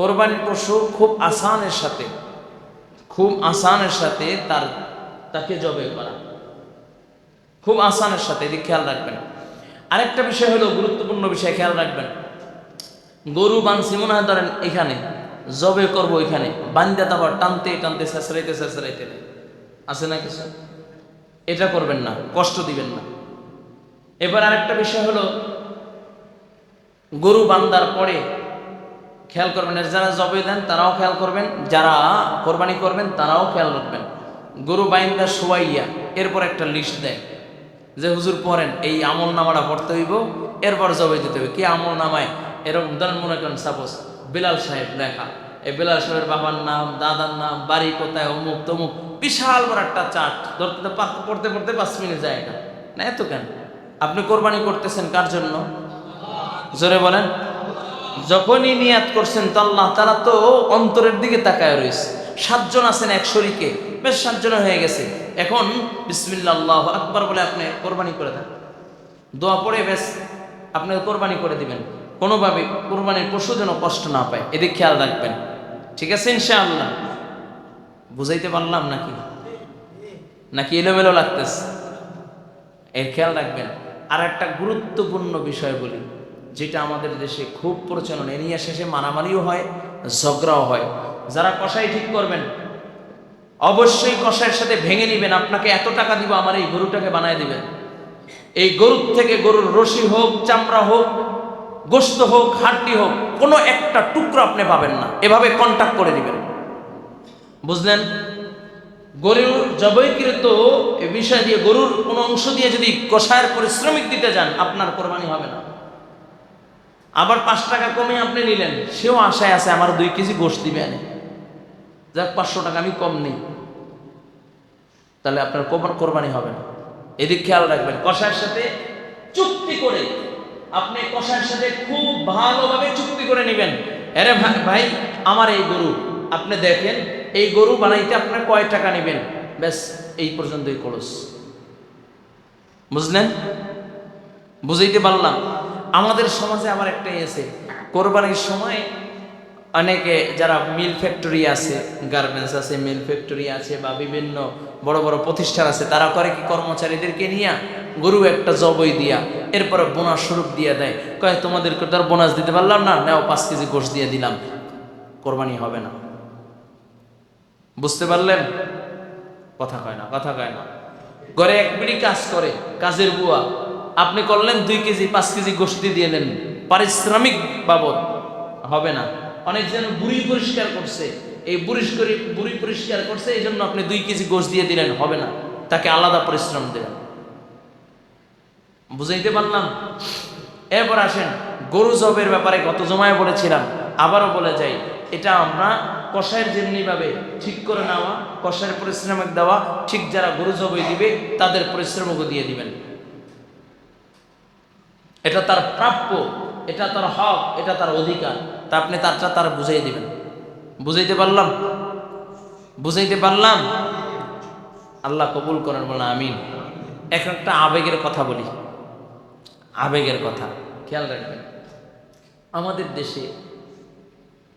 কোরবানির পশু খুব আসানের সাথে, খুব আসানের সাথে তার, তাকে জবে করা। খুব আসানের সাথে, এদিকে খেয়াল রাখবেন। আরেকটা বিষয় হলো গুরুত্বপূর্ণ বিষয়, খেয়াল রাখবেন। গরু বানছি মনে হয় ধরেন এখানে জবে করব এখানে, বান্দা তারপর টানতে টানতে শেষরাইতে শেষরাইতে আছে না কিছু? এটা করবেন না, কষ্ট দিবেন না। এবার আরেকটা বিষয় হলো, গরু বান্দার পরে খেয়াল করবেন যারা জবে দেন তারাও খেয়াল করবেন, যারা কোরবানি করবেন তারাও খেয়াল রাখবেন। গরু বাইন্দা শোয়াইয়া এরপর একটা লিস্ট দেয় যে, হুজুর, পড়েন, এই আমল নামাটা পড়তে হইব, এরপর জবে দিতে হবে। কি আমল নামায়? এরকম ধরেন মনে করেন সাপোজ বিলাল সাহেব লেখা, এই বিলাল সাহেবের বাবার নাম, দাদার নাম, বাড়ি কোথায়, অমুক তমুক, বিশাল বড় একটা চার্ট ধরতে পড়তে পড়তে পাঁচ মিনিট যায় না, এত কেন? আপনি কোরবানি করতেছেন কার জন্য? জোরে বলেন। যখনই নিয়াত করছেন তো আল্লাহ তারা তো অন্তরের দিকে তাকায় রয়েছে। সাতজন আছেন এক শরীকে, বেশ সাতজন হয়ে গেছে। এখন বিসমিল্লা আল্লাহ আকবার বলে আপনি কোরবানি করে দেন। দোয়া পড়ে বেশ, আপনি কোরবানি করে দিবেন। কোনোভাবে কোরবানির পশু যেন কষ্ট না পায়, এদিকে খেয়াল রাখবেন। ঠিক আছে ইনশাআল্লাহ। বুঝাইতে পারলাম নাকি? নাকি এলোমেলো লাগতেছে? এর খেয়াল রাখবেন। আর একটা গুরুত্বপূর্ণ বিষয় বলি। যেটা আমাদের দেশে খুব প্রচলন। এ নিয়ে শেষে মারামারিও হয়, ঝগড়াও হয়। যারা কষাই ঠিক করবেন, অবশ্যই কষাইয়ের সাথে ভেঙে নিবেন। আপনাকে এত টাকা দিব, আমার এই গরুটাকে বানায় দিবেন। এই গরুর থেকে গরুর রশি হোক, চামড়া হোক, গোস্ত হোক, হাড্ডি হোক, কোনো একটা টুকরো আপনি পাবেন না। এভাবে কন্ট্যাক্ট করে দিবেন। বুঝলেন? গরুর জবৈকৃত বিষয় দিয়ে, গরুর কোনো অংশ দিয়ে যদি কষায়ের পরিশ্রমিক দিতে যান, আপনার কোরবানি হবে না। আবার পাঁচ টাকা কমে আপনি নিলেন। সেও আশায় আছে, আমার দুই কেজি গোশ দিবে আনে যাক, পাঁচশো টাকা, আমি কম নেই। তাহলে আপনার কোরবান কোরবানি হবে না। এদিক খেয়াল রাখবেন কষার সাথে চুক্তি করে, আপনি কষার সাথে খুব ভালোভাবে চুক্তি করে নেবেন। আরে ভাই ভাই, আমার এই গরু, আপনি দেখেন, এই গরু বানাইতে আপনার কয় টাকা নেবেন? ব্যাস, এই পর্যন্তই খরচ। বুঝলেন? বুঝাইতে পারলাম। আমাদের সমাজে আমার একটাই আছে। কোরবানির সময় অনেকে যারা মিল ফ্যাক্টরি আছে, গার্মেন্টস আছে, মিল ফ্যাক্টরি আছে বা বিভিন্ন বড় বড় প্রতিষ্ঠান আছে, তারা করে কি কর্মচারীদেরকে নিয়ে গরু একটা জবই দিয়া, এরপরে বোনাস স্বরূপ দিয়ে দেয়। কয়, তোমাদেরকে তো আর বোনাস দিতে পারলাম না, নেও পাঁচ কেজি গোশ দিয়ে দিলাম। কোরবানি হবে না। বুঝতে পারলেন? কথা কয় না, কথা কয় না। ঘরে এক বিড়ি কাজ করে, কাজের বুয়া। আপনি করলেন দুই কেজি, পাঁচ কেজি গোষ্ঠী দিয়ে দেন। পারিশ্রমিক বাবদ। হবে না। অনেক যেন বুড়ি পরিষ্কার করছে। এই বুড়ি বুড়ি পরিষ্কার করছে এই জন্য আপনি দুই কেজি গোশ দিয়ে দিলেন। হবে না। তাকে আলাদা পরিশ্রম দেবেন বুঝাইতে পারলাম? এরপর আসেন, গরু জবের ব্যাপারে গত জমায় বলেছিলাম। আবারও বলে যাই, এটা আমরা কষায়ের যেমনিভাবে ঠিক করে নেওয়া, কষায়ের পরিশ্রমিক দেওয়া, ঠিক যারা গরু জবই দিবে, তাদের পরিশ্রমকও দিয়ে দিবেন। এটা তার প্রাপ্য, এটা তার হক, এটা তার অধিকার। তা আপনি তারটা তার বুঝাই দিবেন। বুঝাইতে পারলাম? বুঝাইতে পারলাম? আল্লাহ কবুল করেন বলে আমিন। এক একটা আবেগের কথা বলি। আবেগের কথা। খেয়াল রাখবেন, আমাদের দেশে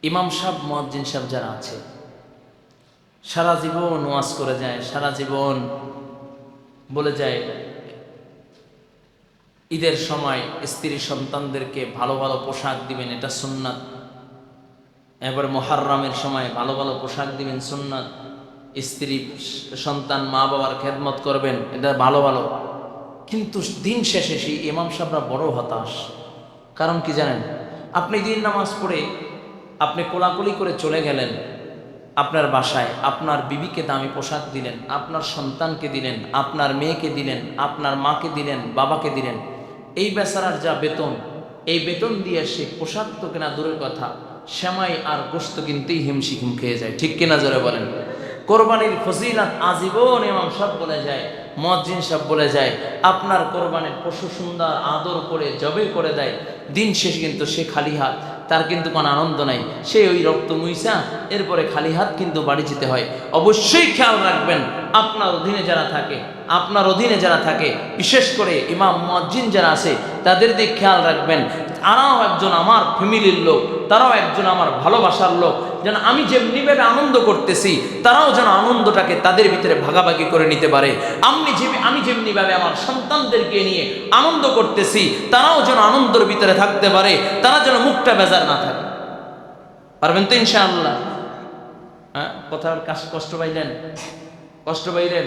ইমাম সাহেব মজ্জিন সাহেব যারা আছে, সারা জীবন ওয়াজ করে যায়, সারা জীবন বলে যায় ঈদের সময় স্ত্রী সন্তানদেরকে ভালো ভালো পোশাক দিবেন, এটা সুন্নাত। এবার মহারমের সময় ভালো ভালো পোশাক দিবেন, সুন্নাত। স্ত্রী সন্তান মা বাবার খেদমত করবেন, এটা ভালো ভালো। কিন্তু দিন শেষে সেই ইমাম সাহেবরা বড় হতাশ। কারণ কি জানেন? আপনি দিন নামাজ পড়ে আপনি কোলাকুলি করে চলে গেলেন আপনার বাসায়, আপনার বিবিকে দামি পোশাক দিলেন, আপনার সন্তানকে দিলেন, আপনার মেয়েকে দিলেন, আপনার মাকে দিলেন, বাবাকে দিলেন। এই বেচারার যা বেতন, এই বেতন দিয়ে সে পোশাক তো কেনা দূরের কথা শ্যামাই আর গোস্ত কিনতেই হিমশিম খেয়ে যায়। ঠিক কিনা জোরে বলেন? কোরবানির ফজিলাত আজীবন এমাম সব বলে যায় মজ্জিন সব বলে যায়, আপনার কোরবানির পশু সুন্দর আদর করে জবে করে দেয়, দিন শেষ কিন্তু সে খালি হাত। তার কিন্তু কোনো আনন্দ নাই। সে ওই রক্ত মুইসা, এরপরে খালি হাত কিন্তু বাড়ি যেতে হয়। অবশ্যই খেয়াল রাখবেন, আপনার অধীনে যারা থাকে, আপনার অধীনে যারা থাকে, বিশেষ করে ইমাম মজ্জিন যারা আছে, তাদের দিকে খেয়াল রাখবেন। তারাও একজন আমার ফ্যামিলির লোক তারাও একজন আমার ভালোবাসার লোক। যেন আমি যেমনিভাবে আনন্দ করতেছি, তারাও যেন আনন্দটাকে তাদের ভিতরে ভাগাভাগি করে নিতে পারে। আমি যে আমি যেমনিভাবে আমার সন্তানদেরকে নিয়ে আনন্দ করতেছি, তারাও যেন আনন্দের ভিতরে থাকতে পারে, তারা যেন মুখটা বেজার না থাকে। পারবেন তো ইনশাআল্লাহ? হ্যাঁ কথার কাজ কষ্ট পাইলেন? কষ্ট পাইলেন?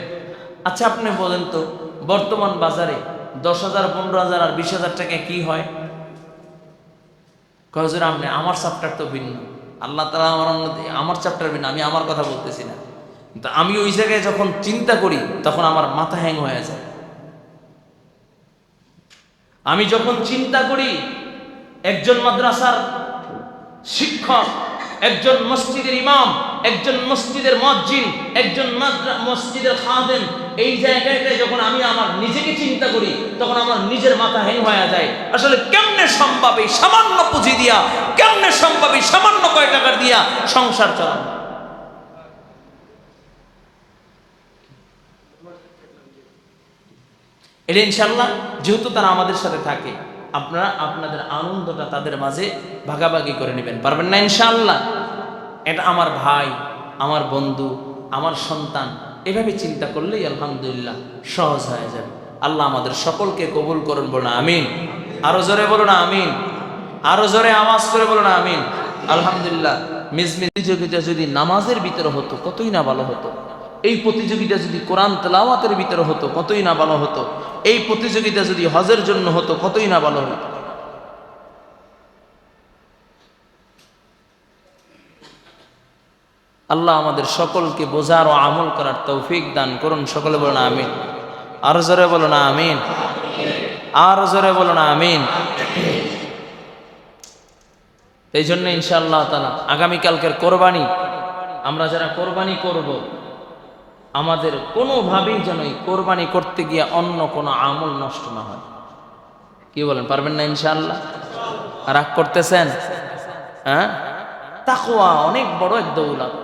আচ্ছা আপনি বলেন তো, বর্তমান বাজারে দশ হাজার, পনেরো হাজার আর বিশ হাজার টাকা কি হয়? কয়জোর আপনি আমার চাপটার তো ভিন্ন। আল্লাহ তালা আমার অন্য- আমার চাপটার ভিন্ন, আমি আমার কথা বলতেছি না। কিন্তু আমি ওই জায়গায় যখন চিন্তা করি, তখন আমার মাথা হ্যাং হয়ে যায়। আমি যখন চিন্তা করি, একজন মাদ্রাসার শিক্ষক একজন মসজিদের ইমাম, একজন মসজিদের মসজিদ একজন মসজিদের খাদেম, এই জায়গাটায় যখন আমি আমার নিজেকে চিন্তা করি, তখন আমার নিজের মাথা হ্যাং হয়ে যায়। আসলে কেমনে সম্ভব এই সামান্য পুঁজি দিয়া, কেমনে সম্ভব এই সামান্য কয় টাকার দিয়া সংসার চালানো? এটা ইনশাল্লাহ যেহেতু তারা আমাদের সাথে থাকে আপনারা আপনাদের আনন্দটা তাদের মাঝে ভাগাভাগি করে নেবেন। পারবেন না ইনশাল্লাহ এটা আমার ভাই, আমার বন্ধু, আমার সন্তান, এভাবে চিন্তা করলেই আলহামদুলিল্লাহ সহজ হয়ে যাবে। আল্লাহ আমাদের সকলকে কবুল করুন বলুন, আমিন। আরও জোরে বলুন, আমিন। আরও জোরে আওয়াজ করে বলুন, আমিন। আলহামদুলিল্লাহ মিজমি প্রতিযোগিতা যদি নামাজের ভিতরে হতো, কতই না ভালো হতো। এই প্রতিযোগিতা যদি কোরআন তেলাওয়াতের ভিতরে হতো, কতই না ভালো হতো? এই প্রতিযোগিতা যদি হজের জন্য হতো, কতই না ভালো হতো? আল্লাহ আমাদের সকলকে বোঝার ও আমল করার তৌফিক দান করুন। সকলে বলুন আমিন। আরও জোরে বলুন আমিন। আরও জোরে বলুন আমিন। এই জন্য ইনশাআল্লাহ তালা আগামীকালকের কোরবানি, আমরা যারা কোরবানি করব আমাদের কোনোভাবেই যেন এই কোরবানি করতে গিয়ে অন্য কোনো আমল নষ্ট না হয়। কি বলেন, পারবেন না ইনশাআল্লাহ? রাগ করতেছেন? হ্যাঁ? তাকওয়া অনেক বড় এক দৌলত।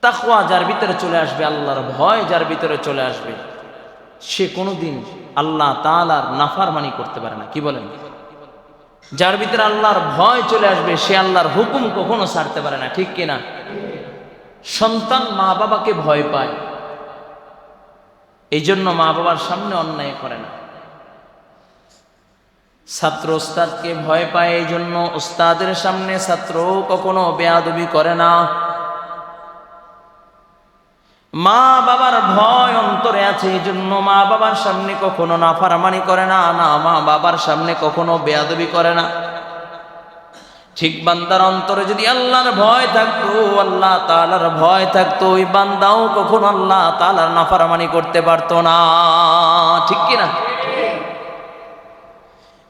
তাকওয়া যার ভিতরে চলে আসবে, আল্লাহর ভয় যার ভিতরে চলে আসবে, সে কোনোদিন আল্লাহ তাআলার নাফারমানি করতে পারে না। কি বলেন? যার ভিতরে আল্লাহর ভয় চলে আসবে, সে আল্লাহর হুকুম কখনো ছাড়তে পারে না। ঠিক কিনা? সন্তান মা বাবাকে ভয় পায়। এই জন্য মা বাবার সামনে অন্যায় করে না। ছাত্র ওস্তাদকে ভয় পায় এই জন্য ওস্তাদের সামনে ছাত্র কখনো বেয়াদবি করে না। মা বাবার ভয় অন্তরে আছে এই জন্য মা বাবার সামনে কখনো নাফারমানি করে না না মা বাবার সামনে কখনো বেয়াদবি করে না। ঠিক বান্দার অন্তরে যদি আল্লাহর ভয় থাকতো, আল্লাহ তালার ভয় থাকতো, ওই বান্দাও কখনো আল্লাহ তালার নাফারমানি করতে পারতো না। ঠিক কিনা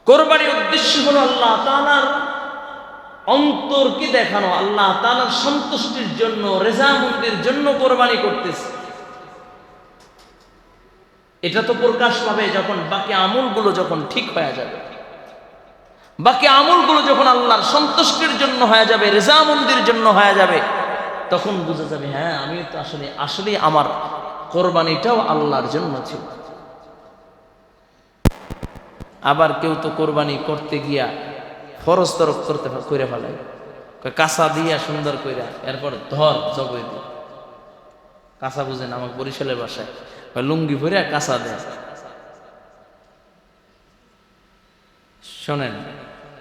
কোরবানির উদ্দেশ্য হলো আল্লাহ তালার অন্তরকে দেখানো? আল্লাহ তালার সন্তুষ্টির জন্য রেজামন্দির জন্য কোরবানি করতেছে। এটা তো প্রকাশ পাবে যখন বাকি আমলগুলো যখন ঠিক হয়ে যাবে বাকি আমলগুলো যখন আল্লাহর সন্তুষ্টির জন্য হয়ে যাবে, রেজামন্দির জন্য হয়ে যাবে, তখন বুঝা যাবে হ্যাঁ আমি তো আসলে আসলে আমার কোরবানিটাও আল্লাহর জন্য ছিল। আবার কেউ তো কোরবানি করতে গিয়া ফরজ তরফ করতে করে কয়, কাঁচা দিয়া সুন্দর কইরা, এরপর ধর জবই দি কাঁচা বুঝেন আমাকে বরিশালের বাসায়। লুঙ্গি ভরে কাঁচা দেয়। শোনেন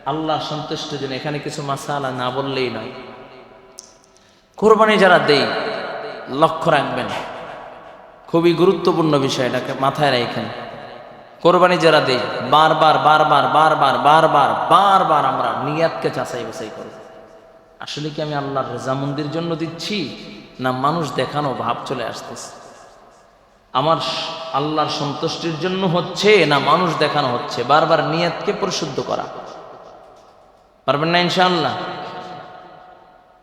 আল্লাহ সন্তুষ্ট জন্য এখানে কিছু মাসালা না বললেই নয়। কোরবানি যারা দেই লক্ষ্য রাখবেন। খুবই গুরুত্বপূর্ণ বিষয় এটাকে মাথায় রাখেন। কোরবানি যারা দেই বারবার বারবার বারবার বারবার বারবার আমরা নিয়াতকে চাচাই বাছাই করব। আসলে কি আমি আল্লাহর রেজামন্দির জন্য দিচ্ছি, না মানুষ দেখানো ভাব চলে আসতেছে? আমার আল্লাহর সন্তুষ্টির জন্য হচ্ছে, না মানুষ দেখানো হচ্ছে? বারবার নিয়াতকে পরিশুদ্ধ করা। পারবেন না ইনশাআল্লাহ।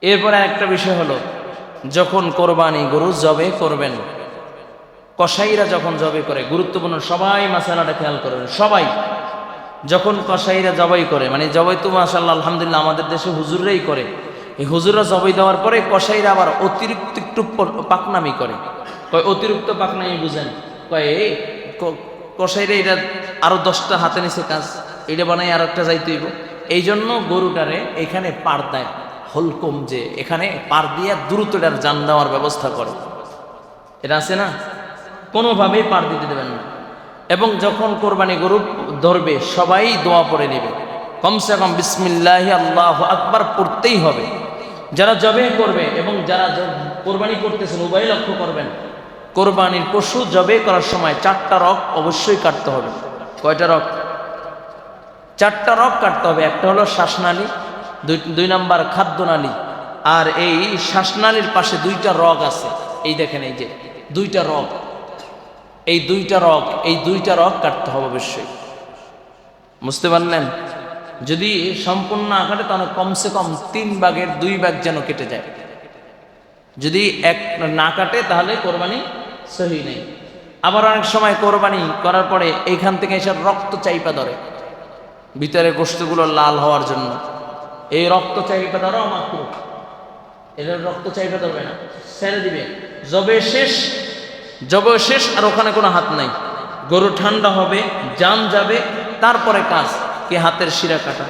এরপরে একটা বিষয় হলো, যখন কোরবানি গরু জবে করবেন, কসাইরা যখন জবে করে, গুরুত্বপূর্ণ সবাই মাসালাটা খেয়াল করবেন, সবাই। যখন কসাইরা জবাই করে মানে জবাই তো মাসাল্লাহ আলহামদুলিল্লাহ আমাদের দেশে হুজুররাই করে। এই হুজুররা জবাই দেওয়ার পরে কসাইরা আবার অতিরিক্ত একটু পাকনামি করে। কয়, অতিরিক্ত পাকনামি বুঝেন। কয় এই কসাইরা এটা আরও দশটা হাতে নিছে কাজ, এটা বানাই আর একটা যাইতে হইব এই জন্য গরুটারে এখানে পার দেয়। হলকম যে এখানে পার দিয়ে দ্রুত এটার জান দেওয়ার ব্যবস্থা করে। এটা আছে না? কোনোভাবেই পার দিতে দেবেন না। এবং যখন কোরবানি গরু ধরবে, সবাই দোয়া পড়ে নেবে। কমসে কম বিসমিল্লাহ, আল্লাহ আকবার পড়তেই হবে। যারা জবে করবে এবং যারা কোরবানি করতেছেন উভয় লক্ষ্য করবেন। কোরবানির পশু জবে করার সময় চারটা রক অবশ্যই কাটতে হবে। কয়টা রক? চারটা রক কাটতে হবে, একটা হলো শ্বাসনালী, দুই দুই নাম্বার খাদ্যনালী, আর এই শ্বাসনালীর পাশে দুইটা রগ আছে। এই দেখেন এই যে, দুইটা রগ। এই দুইটা রগ, এই দুইটা রগ কাটতে হবে অবশ্যই। বুঝতে পারলেন? যদি সম্পূর্ণ কাটে তাহলে কমসে কম তিন বাঘের দুই ভাগ যেন কেটে যায়। যদি এক না কাটে তাহলে কোরবানি সহি নেই। আবার অনেক সময় কোরবানি করার পরে এইখান থেকে এসে রক্ত চাইপা ধরে। ভিতরে গোষ্ঠগুলো লাল হওয়ার জন্য। এই রক্ত চাইপা ধরাও মাত্র এটা রক্ত চাইপা ধরবে না। ছেড়ে দিবে। জবে শেষ জবে শেষ আর ওখানে কোনো হাত নাই। গরু ঠান্ডা হবে, জাম যাবে, তারপরে কাজ, কি হাতের শিরা কাটা,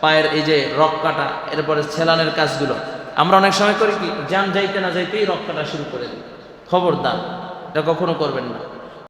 পায়ের এই যে রক কাটা, এরপরে ছেলানের কাজগুলো। আমরা অনেক সময় করি কি, জাম যাইতে না যাইতেই রক কাটা শুরু করে দিই। খবরদার, এটা কখনো করবেন না।